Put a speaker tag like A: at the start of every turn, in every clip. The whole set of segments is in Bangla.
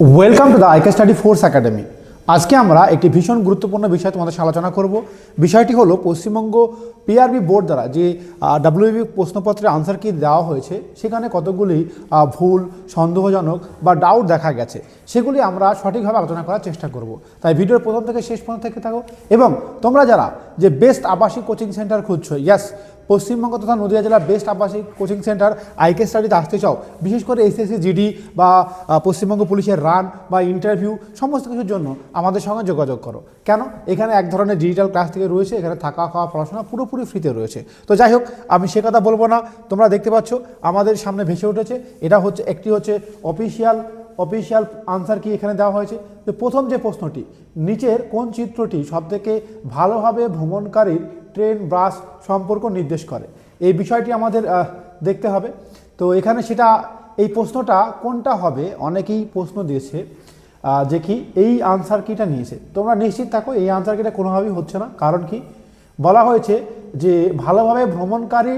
A: Welcome to the IK Study Force Academy আজকে আমরা একটি ভীষণ গুরুত্বপূর্ণ বিষয় তোমাদের সাথে আলোচনা করব। বিষয়টি হলো পশ্চিমবঙ্গ পিআরবি বোর্ড দ্বারা যে ডাব্লিউবি প্রশ্নপত্রের আনসার কি দেওয়া হয়েছে, সেখানে কতগুলি ভুল, সন্দেহজনক বা ডাউট দেখা গেছে, সেগুলি আমরা সঠিকভাবে আলোচনা করার চেষ্টা করব। তাই ভিডিওর প্রথম থেকে শেষ পর্যন্ত থেকে থাকো এবং তোমরা যারা যে বেস্ট আবাসিক কোচিং সেন্টার খুঁজছো ইয়াস পশ্চিমবঙ্গ তথা নদীয়া জেলার বেস্ট আবাসিক কোচিং সেন্টার আইকে স্টাডিতে আসতে চাও, বিশেষ করে এসএসসি, জিডি বা পশ্চিমবঙ্গ পুলিশের রান বা ইন্টারভিউ সমস্ত কিছুর জন্য আমাদের সঙ্গে যোগাযোগ করো। কেন? এখানে এক ধরনের ডিজিটাল ক্লাস থেকে রয়েছে, এখানে থাকা, খাওয়া, পড়াশোনা পুরোপুরি ফ্রিতে রয়েছে। তো যাই হোক, আমি সে কথা বলব না। তোমরা দেখতে পাচ্ছ, আমাদের সামনে ভেসে উঠেছে। এটা হচ্ছে, একটি হচ্ছে অফিসিয়াল অফিসিয়াল আনসার কি এখানে দেওয়া হয়েছে? তো প্রথম যে প্রশ্নটি, নিচের কোন চিত্রটি সবথেকে ভালোভাবে ভ্রমণকারীর ট্রেন, বাস সম্পর্ক নির্দেশ করে। এই বিষয়টি আমাদের দেখতে হবে। তো এখানে সেটা, এই প্রশ্নটা কোনটা হবে? অনেকেই প্রশ্ন দিয়েছে যে কি এই আনসার কিটা নিয়েছে। তোমরা নিশ্চিত থাকো, এই আনসার কিটা কোনোভাবেই হচ্ছে না। কারণ কি? বলা হয়েছে যে ভালোভাবে ভ্রমণকারী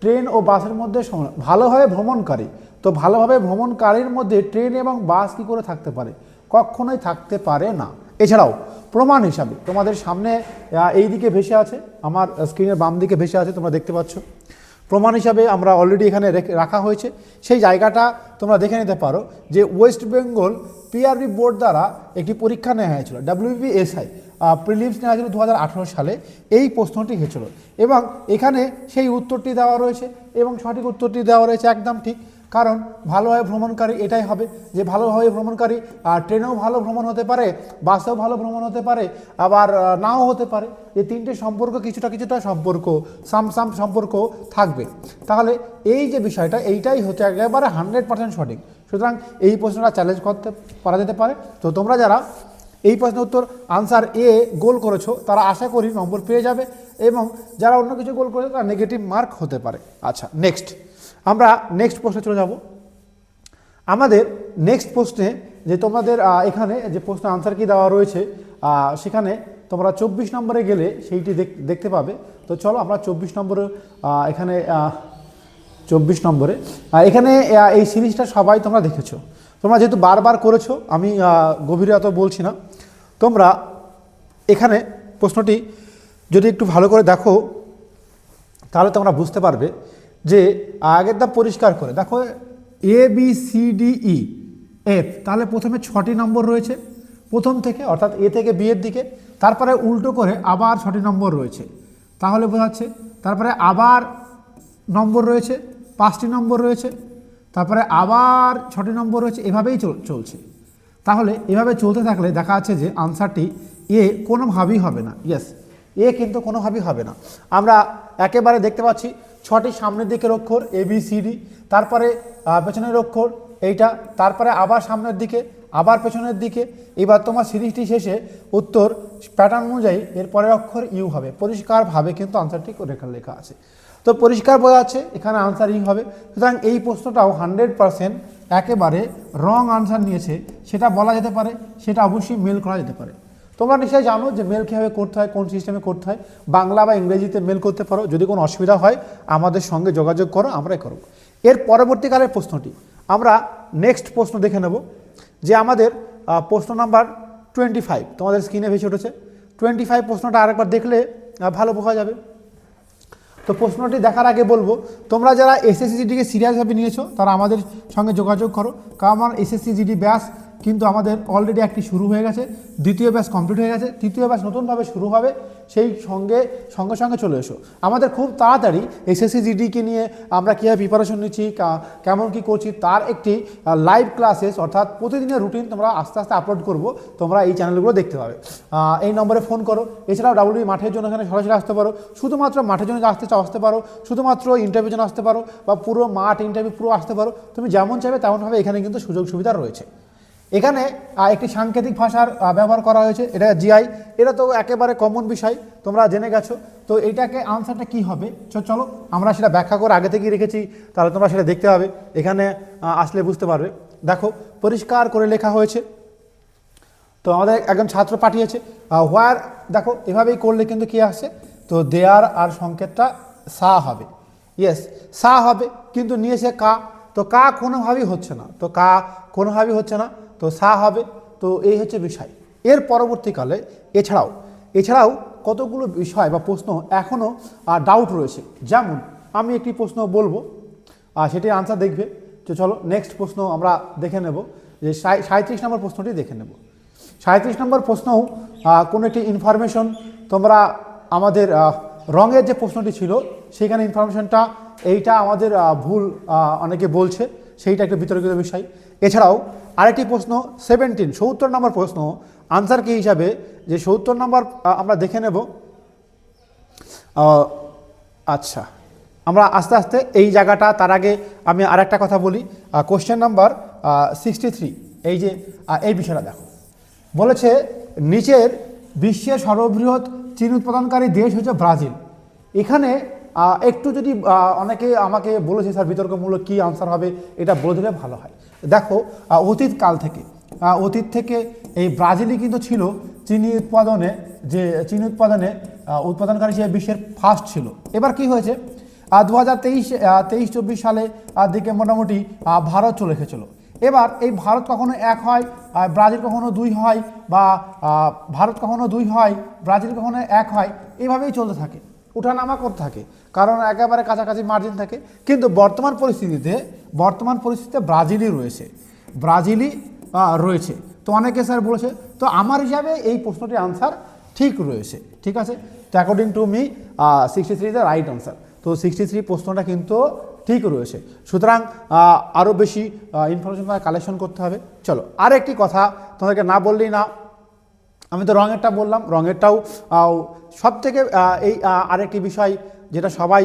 A: ট্রেন ও বাসের মধ্যে ভালোভাবে ভ্রমণকারী, তো ভালোভাবে ভ্রমণকারীর মধ্যে ট্রেন এবং বাস কি করে থাকতে পারে? কখনোই থাকতে পারে না। এছাড়াও প্রমাণ হিসাবে তোমাদের সামনে এই দিকে ভেসে আছে, আমার স্ক্রিনের বাম দিকে ভেসে আছে, তোমরা দেখতে পাচ্ছ। প্রমাণ হিসাবে আমরা অলরেডি এখানে রেখে- হয়েছে। সেই জায়গাটা তোমরা দেখে নিতে পারো যে ওয়েস্ট বেঙ্গল পিআরবি বোর্ড দ্বারা একটি পরীক্ষা নেওয়া হয়েছিল ডাব্লিউবিএসআই প্রিলিমস নেওয়া হয়েছিল দু হাজার আঠেরো সালে। এই প্রশ্নটি হয়েছিল এবং এখানে সেই উত্তরটি দেওয়া রয়েছে এবং সঠিক উত্তরটি দেওয়া রয়েছে একদম ঠিক। কারণ ভালোভাবে ভ্রমণকারী এটাই হবে যে ভালোভাবে ভ্রমণকারী আর ট্রেনেও ভালো ভ্রমণ হতে পারে, বাসেও ভালো ভ্রমণ হতে পারে, আবার নাও হতে পারে। যে তিনটে সম্পর্ক কিছুটা কিছুটা সম্পর্ক, সাম সাম সম্পর্ক থাকবে। তাহলে এই যে বিষয়টা, এইটাই হচ্ছে একেবারে হান্ড্রেড পার্সেন্ট সঠিক। সুতরাং এই প্রশ্নটা চ্যালেঞ্জ করতে পারা যেতে পারে। তো তোমরা যারা এই প্রশ্নের উত্তর আনসার এ গোল করেছ, তারা আশা করি নম্বর পেয়ে যাবে এবং যারা অন্য কিছু গোল করেছে, তারা নেগেটিভ মার্ক হতে পারে। আচ্ছা নেক্সট আমরা নেক্সট প্রশ্নে চলে যাব। আমাদের নেক্সট প্রশ্নে যে তোমাদের এখানে যে প্রশ্ন আনসার কি দেওয়া রয়েছে সেখানে তোমরা চব্বিশ নম্বরে গেলে সেইটি দেখ- দেখতে পাবে। তো চলো আমরা চব্বিশ নম্বরে এখানে চব্বিশ নম্বরে। এখানে এই সিরিজটা সবাই তোমরা দেখেছ। তোমরা যেহেতু বারবার করেছ, আমি গভীরে অত বলছি না। তোমরা এখানে প্রশ্নটি যদি একটু ভালো করে দেখো, তাহলে তোমরা বুঝতে পারবে যে আগের পরিষ্কার করে। দেখো A B C D E F তাহলে প্রথমে ছটি নম্বর রয়েছে। প্রথম থেকে, অর্থাৎ এ থেকে বি এর দিকে, তারপরে উল্টো করে আবার ছটি নম্বর রয়েছে। তাহলে বোঝাচ্ছে তারপরে আবার নম্বর রয়েছে, পাঁচটি নম্বর রয়েছে, তারপরে আবার ছটি নম্বর রয়েছে, এভাবেই চল- চলছে। তাহলে এভাবে চলতে থাকলে দেখা যাচ্ছে যে আনসারটি এ কোনোভাবেই হবে না। ইয়েস এ কিন্তু কোনোভাবেই হবে না। আমরা একেবারে দেখতে পাচ্ছি ছটি সামনের দিকের অক্ষর এ বি সি ডি তারপরে পেছনের অক্ষর এইটা, তারপরে আবার সামনের দিকে, আবার পেছনের দিকে। এবার তোমার সিরিজটি শেষে উত্তর প্যাটার্ন অনুযায়ী এর পরের অক্ষর ইউ হবে। পরিষ্কারভাবে কিন্তু আনসারটি লেখা লেখা আছে। তো পরিষ্কার বোঝা যাচ্ছে এখানে আনসার ই হবে। সুতরাং এই প্রশ্নটাও হান্ড্রেড পারসেন্ট একেবারে রং আনসার নিয়েছে। সেটা বলা যেতে পারে, সেটা অবশ্যই মেল করা যেতে পারে। তোমরা নিশ্চয়ই জানো যে মেল কীভাবে করতে হয়, কোন সিস্টেমে করতে হয়। বাংলা বা ইংরেজিতে মেল করতে পারো। যদি কোনো অসুবিধা হয়, আমাদের সঙ্গে যোগাযোগ করো, আমরাই করব। এর পরবর্তীকালের প্রশ্নটি, আমরা নেক্সট প্রশ্ন দেখে নেব, যে আমাদের প্রশ্ন নাম্বার টোয়েন্টি ফাইভ তোমাদের স্ক্রিনে ভেসে উঠেছে। টোয়েন্টি ফাইভ প্রশ্নটা আরেকবার দেখলে ভালো বোঝা যাবে। তো প্রশ্নটি দেখার আগে বলব, তোমরা যারা এসএসসি জিডিকে সিরিয়াসভাবে নিয়েছো, তারা আমাদের সঙ্গে যোগাযোগ করো। কারণ আমার এসএসসি জিডি ব্যাস কিন্তু আমাদের অলরেডি একটি শুরু হয়ে গেছে, দ্বিতীয় ব্যাচ কমপ্লিট হয়ে গেছে, তৃতীয় ব্যাচ নতুনভাবে শুরু হবে, সেই সঙ্গে সঙ্গে সঙ্গে চলে এসো। আমাদের খুব তাড়াতাড়ি এসএসসি জিডিকে নিয়ে আমরা কীভাবে প্রিপারেশন নিচ্ছি কেমন কী করছি, তার একটি লাইভ ক্লাসেস অর্থাৎ প্রতিদিনের রুটিন তোমরা আস্তে আস্তে আপলোড করব, তোমরা এই চ্যানেলগুলো দেখতে পাবে। এই নম্বরে ফোন করো, এছাড়াও ডাব্লিউ মাঠের জন্য এখানে সরাসরি আসতে পারো, শুধুমাত্র মাঠের জন্য আসতে চাও, আসতে পারো, শুধুমাত্র ইন্টারভিউ জন্য আসতে পারো, বা পুরো মাঠ ইন্টারভিউ পুরো আসতে পারো, তুমি যেমন চাইবে তেমনভাবে এখানে কিন্তু সুযোগ সুবিধা রয়েছে। এখানে একটি সাংকেতিক ভাষার ব্যবহার করা হয়েছে, এটা জিআই এটা তো একেবারে কমন বিষয়, তোমরা জেনে গেছো। তো এটাকে আনসারটা কি হবে? চলো, আমরা সেটা ব্যাখ্যা করে আগে থেকেই রেখেছি, তাহলে তোমরা সেটা দেখতে হবে এখানে আসলে বুঝতে পারবে। দেখো, পরিষ্কার করে লেখা হয়েছে। তো আমাদের একজন ছাত্র পাঠিয়েছে হোয়ার দেখো, এভাবেই করলে কিন্তু কি আসছে তো দেয়ার আর সংকেতটা সা হবে। ইয়েস সা হবে, কিন্তু নিয়েছে কা, তো কা কোনোভাবেই হচ্ছে না। তো কা কোনোভাবেই হচ্ছে না। তো সা হবে, তো এই হচ্ছে বিষয়। এর পরবর্তীকালে এছাড়াও এছাড়াও কতগুলো বিষয় বা প্রশ্ন এখনও ডাউট রয়েছে। যেমন, আমি একটি প্রশ্ন বলব আর সেটির আনসার দেখবে। তো চলো নেক্সট প্রশ্ন আমরা দেখে নেব, যে সাঁত্রিশ নম্বর প্রশ্নটি দেখে নেব। সাঁত্রিশ নম্বর প্রশ্নও কোনো একটি ইনফরমেশন তোমরা আমাদের রঙের যে প্রশ্নটি ছিল সেইখানে ইনফরমেশনটা এইটা আমাদের ভুল অনেকে বলছে, সেইটা একটা বিতর্কিত বিষয়। এছাড়াও আরেকটি প্রশ্ন সেভেন্টিন সত্তর নম্বর প্রশ্ন আনসার কি হিসাবে? যে সত্তর নম্বর আমরা দেখে নেব। আচ্ছা আমরা আস্তে আস্তে এই জায়গাটা, তার আগে আমি আরেকটা কথা বলি। কোশ্চেন নাম্বার সিক্সটি থ্রি এই যে এই বিষয়টা দেখো। বলেছে, নিচের বিশ্বের সর্ববৃহৎ চীন উৎপাদনকারী দেশ হচ্ছে ব্রাজিল। এখানে একটু যদি অনেকে আমাকে বলেছে, স্যার, বিতর্কমূলক কী আনসার হবে? এটা বলে দিলে ভালো হয়। দেখো অতীত কাল থেকে অতীত থেকে এই ব্রাজিলই কিন্তু ছিল চিনি উৎপাদনে, যে চিনি উৎপাদনে উৎপাদনকারী হিসেবে বিশ্বের ফার্স্ট ছিল। এবার কি হয়েছে? দু হাজার তেইশ তেইশ চব্বিশ সালে দিকে মোটামুটি ভারত চলে এসেছিল। এবার এই ভারত কখনো এক হয় ব্রাজিল কখনো দুই হয় বা ভারত কখনো দুই হয়, ব্রাজিল কখনো এক হয়, এভাবেই চলতে থাকে। উঠানামা করতে থাকে। কারণ একেবারে কাছাকাছি মার্জিন থাকে। কিন্তু বর্তমান পরিস্থিতিতে বর্তমান পরিস্থিতিতে ব্রাজিলই রয়েছে। ব্রাজিলই রয়েছে। তো অনেকে স্যার বলেছে, তো আমার হিসাবে এই প্রশ্নটির আনসার ঠিক রয়েছে। ঠিক আছে? তো according to me sixty three the right answer তো সিক্সটি থ্রি প্রশ্নটা কিন্তু ঠিক রয়েছে। সুতরাং আরও বেশি ইনফরমেশন কালেকশন করতে হবে। চলো আর একটি কথা তোমাদেরকে না বললেই না আমি তো রঙেরটা বললাম, রঙেরটাও সব থেকে এই আরেকটি বিষয় যেটা সবাই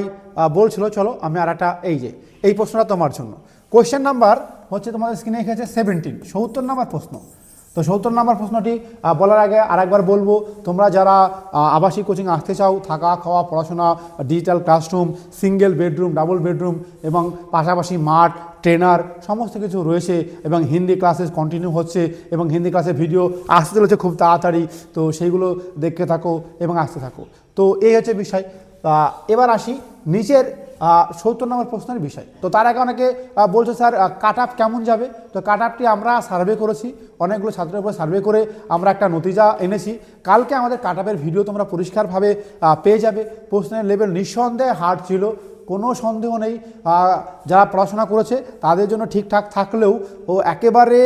A: বলছিল, চলো আমি আর একটা এই যে, এই প্রশ্নটা তোমার জন্য। কোয়েশ্চেন নাম্বার হচ্ছে তোমাদের স্ক্রিনে এসেছে সেভেন্টিন সত্তর নাম্বার প্রশ্ন। তো সত্তর নাম্বার প্রশ্নটি বলার আগে আরেকবার বলব, তোমরা যারা আবাসিক কোচিং আসতে চাও, থাকা, খাওয়া, পড়াশোনা digital classroom single bedroom double bedroom এবং পাশাপাশি মাঠ ট্রেনার, সমস্ত কিছু রয়েছে এবং হিন্দি ক্লাসেস কন্টিনিউ হচ্ছে এবং হিন্দি ক্লাসের ভিডিও আসতে চলেছে খুব তাড়াতাড়ি। তো সেইগুলো দেখতে থাকো এবং আসতে থাকো। তো এই হচ্ছে বিষয়। এবার আসি নিচের সত্তর নম্বর প্রশ্নের বিষয়। তো তার আগে অনেকে বলছে, স্যার কাট আপ কেমন যাবে? তো কাট আপটি আমরা সার্ভে করেছি। অনেকগুলো ছাত্রের উপর সার্ভে করে আমরা একটা নতিজা এনেছি। কালকে আমাদের কাট আপের ভিডিও তোমরা পরিষ্কারভাবে পেয়ে যাবে। প্রশ্নের লেভেল নিঃসন্দেহে হার্ড ছিল। কোনো সন্দেহ নেই। যারা পড়াশোনা করেছে তাদের জন্য ঠিকঠাক থাকলেও ও একেবারে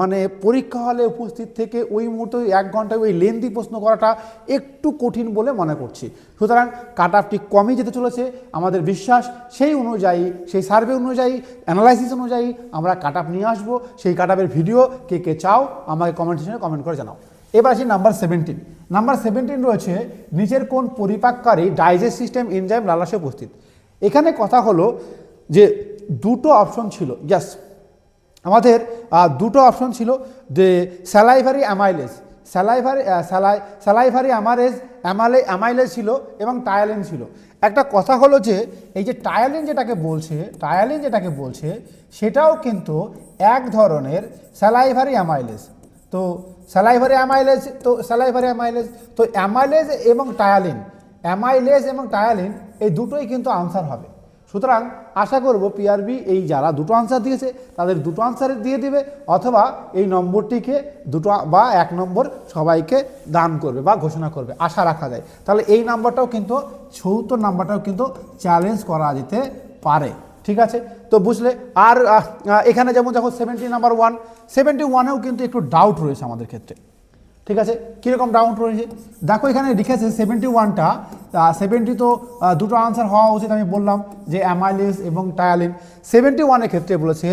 A: মানে পরীক্ষা হলে উপস্থিত থেকে ওই মুহূর্তে এক ঘন্টায় ওই লেন্দি প্রশ্ন করাটা একটু কঠিন বলে মনে করছি। সুতরাং কাট আপটি কমই যেতে চলেছে। আমাদের বিশ্বাস সেই অনুযায়ী, সেই সার্ভে অনুযায়ী অ্যানালাইসিস অনুযায়ী আমরা কাট আপ নিয়ে আসব। সেই কাট আপের ভিডিও কে কে চাও আমাকে কমেন্ট সেকশনে কমেন্ট করে জানাও। এবার আসি নাম্বার সেভেন্টিন নাম্বার সেভেন্টিন রয়েছে, নিচের কোন পরিপাককারী ডাইজেস্ট সিস্টেম এনজাইম লালাসে উপস্থিত? এখানে কথা হলো যে দুটো অপশন ছিল ইয়াস আমাদের দুটো অপশন ছিল যে salivary amylase salivary salivary salivary amylase amylase amylase ছিল এবং টায়ালিন ছিল। একটা কথা হলো যে এই যে টায়ালিন যেটাকে বলছে টায়ালিন যেটাকে বলছে, সেটাও কিন্তু এক ধরনের স্যালাইভারি অ্যামাইলেজ তো স্যালাইভারি অ্যামাইলেজ তো স্যালাইভারি অ্যামাইলেজ তো অ্যামাইলেজ এবং টায়ালিন অ্যামাইলেজ এবং টায়ালিন এই দুটোই কিন্তু আনসার হবে। সুতরাং আশা করব পিআরবি এই যারা দুটো আনসার দিয়েছে, তাদের দুটো আনসার দিয়ে দিবে অথবা এই নম্বরটিকে দুটো বা এক নম্বর সবাইকে দান করবে বা ঘোষণা করবে, আশা রাখা যায়। তাহলে এই নাম্বারটাও কিন্তু, সত্তর নাম্বারটাও কিন্তু চ্যালেঞ্জ করা যেতে পারে, ঠিক আছে? তো বুঝলে, আর এখানে যেমন দেখো সেভেন্টি নাম্বার ওয়ান সেভেন্টি ওয়ানেও কিন্তু একটু ডাউট রয়েছে আমাদের ক্ষেত্রে। ঠিক আছে? কীরকম ডাউন রয়েছে? দেখো এখানে লিখেছে সেভেন্টি ওয়ানটা সেভেন্টি তো দুটো আনসার হওয়া উচিত আমি বললাম যে অ্যামাইলিস এবং টায়ালিন সেভেন্টি ওয়ানের ক্ষেত্রে বলেছে,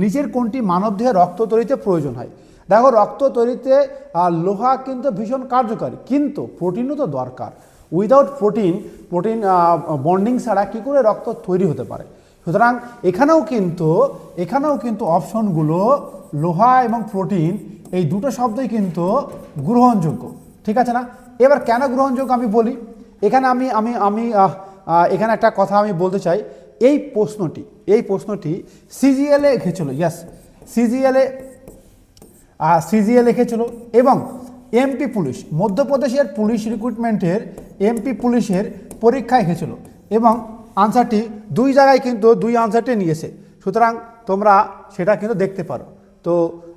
A: নিচের কোনটি মানবদেহে রক্ত তৈরিতে প্রয়োজন হয়? দেখো, রক্ত তৈরিতে লোহা কিন্তু ভীষণ কার্যকারী, কিন্তু প্রোটিনও তো দরকার। উইদাউট প্রোটিন প্রোটিন বন্ডিং ছাড়া কী করে রক্ত তৈরি হতে পারে? সুতরাং এখানেও কিন্তু এখানেও কিন্তু অপশনগুলো লোহা এবং প্রোটিন এই দুটো শব্দই কিন্তু গ্রহণযোগ্য। ঠিক আছে না? এবার কেন গ্রহণযোগ্য আমি বলি? এখানে আমি আমি আমি এখানে একটা কথা আমি বলতে চাই। এই প্রশ্নটি এই প্রশ্নটি সিজিএলে এঁকেছিল ইয়াস সিজিএলে সিজিএ লিখেছিল এবং এমপি পুলিশ, মধ্যপ্রদেশের পুলিশ রিক্রুটমেন্টের এমপি পুলিশের পরীক্ষায় এসেছিল এবং আনসারটি দুই জায়গায় কিন্তু দুই আনসারটি নিয়েছে। সুতরাং তোমরা সেটা কিন্তু দেখতে পারো। তো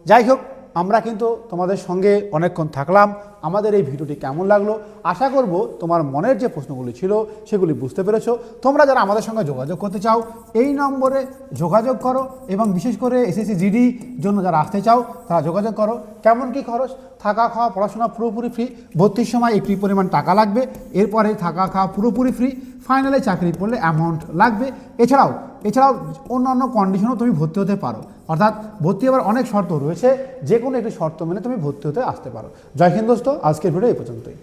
A: যাই হোক আমরা কিন্তু তোমাদের সঙ্গে অনেকক্ষণ থাকলাম। আমাদের এই ভিডিওটি কেমন লাগল? আশা করব তোমার মনের যে প্রশ্নগুলি ছিল, সেগুলি বুঝতে পেরেছ। তোমরা যারা আমাদের সঙ্গে যোগাযোগ করতে চাও, এই নম্বরে যোগাযোগ করো এবং বিশেষ করে এসএসসি জিডি জন্য যারা আসতে চাও, তারা যোগাযোগ করো। কেমন কি খরচ? থাকা খাওয়া, পড়াশোনা পুরোপুরি ফ্রি ভর্তির সময় একটি পরিমাণ টাকা লাগবে। এরপরে থাকা খাওয়া পুরোপুরি ফ্রি ফাইনালে চাকরি পড়লে অ্যামাউন্ট লাগবে। এছাড়াও এছাড়াও অন্যান্য কন্ডিশনও তুমি ভর্তি হতে পারো। অর্থাৎ ভর্তি হওয়ার অনেক শর্ত রয়েছে যে কোনো একটি শর্ত মেনে তুমি ভর্তি হতে আসতে পারো। জয় হিন্দ দোস্ত, আজকের ভিডিও এই পর্যন্তই।